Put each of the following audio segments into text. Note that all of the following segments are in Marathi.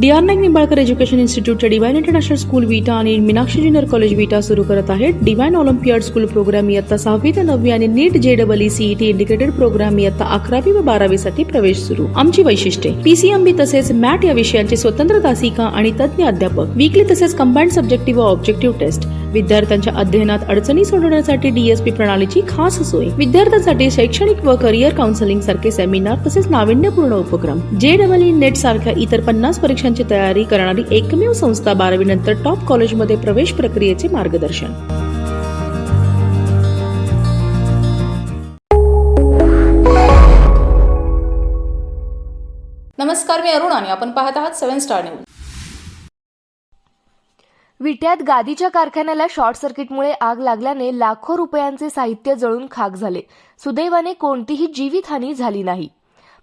D R Naik Nimbalkar education इन्स्टिट्यूटच्या divine international school Vita आणि मीनाक्षी ज्युनियर कॉलेज विटा सुरू करत आहेत. डिवाईन ऑलिम्पियाड स्कूल प्रोग्राम इयत्ता सहावी ते नववी आणि नीट जे डबल सीईटी इंडिकेटेड प्रोग्राम इयत्ता अकरावी व बारावीसाठी प्रवेश सुरू. आमची वैशिष्ट्ये. पीसीएमबी तसेच मॅट या विषयांची स्वतंत्र तासिका आणि तज्ञ अध्यापक वीकली तसेच कंबाईंड सब्जेक्टिव्ह व ऑब्जेक्टिव्ह टेस्ट विद्यार्थ्यांच्या अध्ययनात अडचणी सोडवण्यासाठी डीएसपी प्रणालीची खास सोय. विद्यार्थ्यांसाठी शैक्षणिक व करिअर काउन्सिलिंग सारखे सेमिनार तसेच नाविन्यपूर्ण उपक्रम. जे डबल नेट सारख्या इतर पन्नास परीक्षा परीक्षांची तयारी करणारी एकमेव संस्था बारावी नंतर टॉप कॉलेजमध्ये प्रवेश प्रक्रियेचे मार्गदर्शन. नमस्कार मी अरुण आणि आपण पाहत आहात सेव्हन स्टार न्यूज विट्यात गादीच्या कारखान्याला शॉर्ट सर्किटमुळे आग लागल्याने लाखो रुपयांचे साहित्य जळून खाक झाले. सुदैवाने कोणतीही जीवितहानी झाली नाही.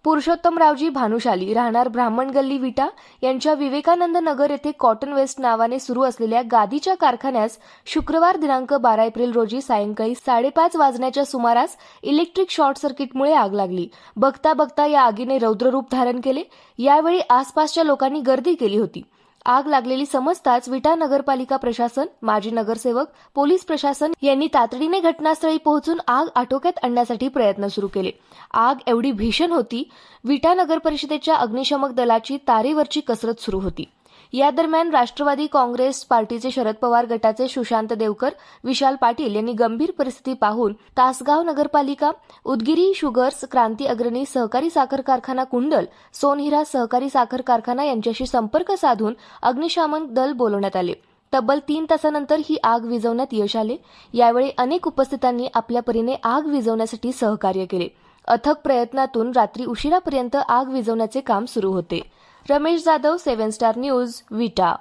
पुरुषोत्तमरावजी भानुशाली राहणार ब्राह्मण गल्ली विटा यांच्या विवेकानंद नगर येथे कॉटन वेस्ट नावाने सुरू असलेल्या गादीच्या कारखान्यास शुक्रवार दिनांक बारा एप्रिल रोजी सायंकाळी साडेपाच वाजण्याच्या सुमारास इलेक्ट्रिक शॉर्ट सर्किटमुळे आग लागली. बघता बघता या आगीने रौद्ररूप धारण केले. यावेळी आसपासच्या लोकांनी गर्दी केली होती. आग लागलेली समजताच विटा नगरपालिका प्रशासन माजी नगरसेवक पोलीस प्रशासन यांनी तातडीने घटनास्थळी पोहोचून आग आटोक्यात आणण्यासाठी प्रयत्न सुरू केले. आग एवढी भीषण होती विटा नगर परिषदेच्या अग्निशमक दलाची तारेवरची कसरत सुरू होती. या दरम्यान राष्ट्रवादी काँग्रेस पार्टीचे शरद पवार गटाचे सुशांत देवकर विशाल पाटील यांनी गंभीर परिस्थिती पाहून तासगाव नगरपालिका उदगिरी शुगर्स क्रांती अग्रणी सहकारी साखर कारखाना कुंडल सोनहिरा सहकारी साखर कारखाना यांच्याशी संपर्क साधून अग्निशामक दल बोलवण्यात आले. तब्बल तीन तासानंतर ही आग विझवण्यात यश आले. यावेळी अनेक उपस्थितांनी आपल्या परीने आग विझवण्यासाठी सहकार्य केले. अथक प्रयत्नातून रात्री उशिरापर्यंत आग विझवण्याचे काम सुरू होते. Ramesh Jadhav seven star news Vita